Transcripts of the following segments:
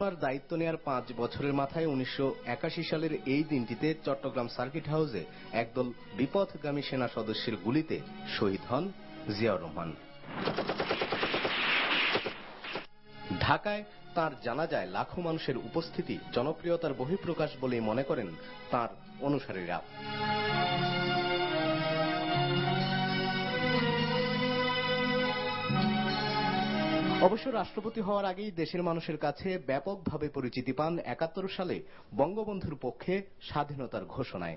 তার দায়িত্ব নেয়ার পাঁচ বছরের মাথায় উনিশশো একাশি সালের এই দিনটিতে চট্টগ্রাম সার্কিট হাউসে একদল বিপথগামী সেনা সদস্যের গুলিতে শহীদ হন জিয়াউর রহমান। ঢাকায় তার জানাজায় লাখো মানুষের উপস্থিতি জনপ্রিয়তার বহিঃপ্রকাশ বলেই মনে করেন তার অনুসারীরা। অবশ্য রাষ্ট্রপতি হওয়ার আগেই দেশের মানুষের কাছে ব্যাপকভাবে পরিচিতি পান একাত্তর সালে বঙ্গবন্ধুর পক্ষে স্বাধীনতার ঘোষণায়।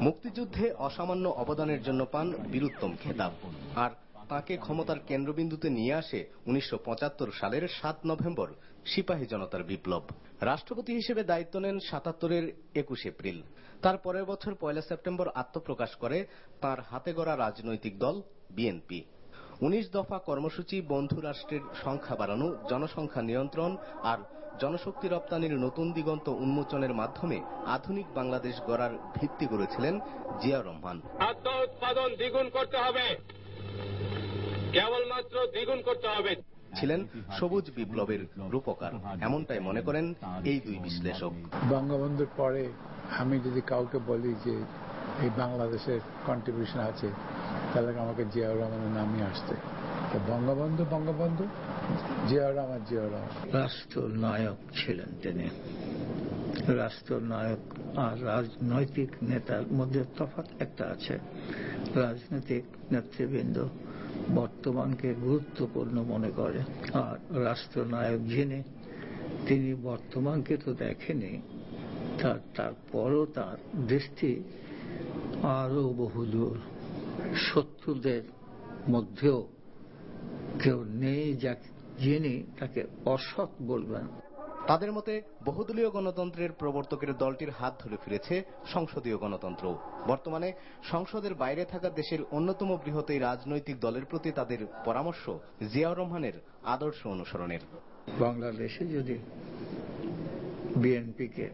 মুক্তিযুদ্ধে অসামান্য অবদানের জন্য পান বীরুত্তম খেতাব। আর তাকে ক্ষমতার কেন্দ্রবিন্দুতে নিয়ে আসে উনিশশো পঁচাত্তর সালের সাত নভেম্বর, সিপাহী জনতার বিপ্লব। রাষ্ট্রপতি হিসেবে দায়িত্ব নেন সাতাত্তরের একুশ এপ্রিল। তার পরের বছর পয়লা সেপ্টেম্বর আত্মপ্রকাশ করে তার হাতে গড়া রাজনৈতিক দল বিএনপি। উনিশ দফা কর্মসূচি বন্ধু রাষ্ট্রের সংখ্যা বাড়ানো, জনসংখ্যা নিয়ন্ত্রণ আর জনশক্তি রপ্তানির নতুন দিগন্ত উন্মোচনের মাধ্যমে আধুনিক বাংলাদেশ গড়ার ভিত্তি করেছিলেন জিয়াউর রহমান। খাদ্য উৎপাদন দ্বিগুণ করতে হবে। কেবলমাত্র দ্বিগুণ করতে হবে। ছিলেন সবুজ বিপ্লবের রূপকার। এমনটাই মনে করেন এই দুই বিশ্লেষক। বঙ্গবন্ধুর পরে আমি যদি কাউকে বলি যে এই বাংলাদেশের কন্ট্রিবিউশন আছে তাহলে আমাকে জিয়াউর রহমানের নামই আসতে তো বঙ্গবন্ধু বঙ্গবন্ধু জিয়াউর রহমান জিয়াউর রহমান। রাষ্ট্রনায়ক ছিলেন তিনি। রাষ্ট্রনায়ক আর রাজনৈতিক নেতার মধ্যে তফাৎ একটা আছে। রাজনৈতিক নেতৃবৃন্দ বর্তমানকে গুরুত্বপূর্ণ মনে করে। আর রাষ্ট্রনায়ক যিনি, তিনি বর্তমানকে তো দেখেনি, তার তারপরও তার দৃষ্টি আরও বহুদূর। শত্রুদের মধ্যেও কেউ নেই যিনি তাকে অসৎ বলবেন। তাদের মতে, বহুদলীয় গণতন্ত্রের প্রবর্তকের দলটির হাত ধরে ফিরেছে সংসদীয় গণতন্ত্র বর্তমানে সংসদের বাইরে থাকা দেশের অন্যতম বৃহৎ এই রাজনৈতিক দলের প্রতি তাদের পরামর্শ জিয়াউর রহমানের আদর্শ অনুসরণের। বাংলাদেশে যদি বিএনপিকে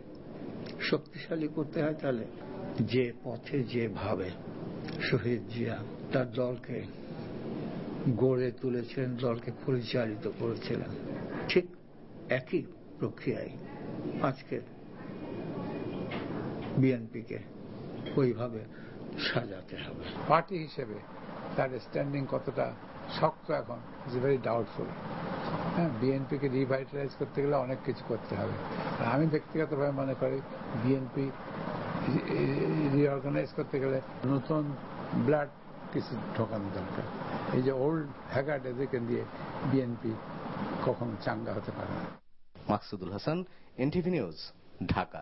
শক্তিশালী করতে হয়, তাহলে যে পথে, যেভাবে শহীদ জিয়া তার দলকে গড়ে তুলেছেন দলকে পরিচালিত করেছিলেন, ঠিক একই প্রক্রিয়ায় আজকে বিএনপিকে ওইভাবে সাজাতে হবে। পার্টি হিসেবে তার স্ট্যান্ডিং কতটা শক্ত এখন ইজ ভেরি ডাউটফুল হ্যাঁ বিএনপিকে রিভাইটালাইজ করতে গেলে অনেক কিছু করতে হবে। আর আমি ব্যক্তিগতভাবে মনে করি বিএনপি রিঅর্গানাইজ করতে গেলে নতুন ব্লাড কিছু ঢোকানো দরকার। এই যে ওল্ড হ্যাগার্ড এদেরকে দিয়ে বিএনপি কখনো চাঙ্গা হতে পারে না। Maksudul Hasan NTV news Dhaka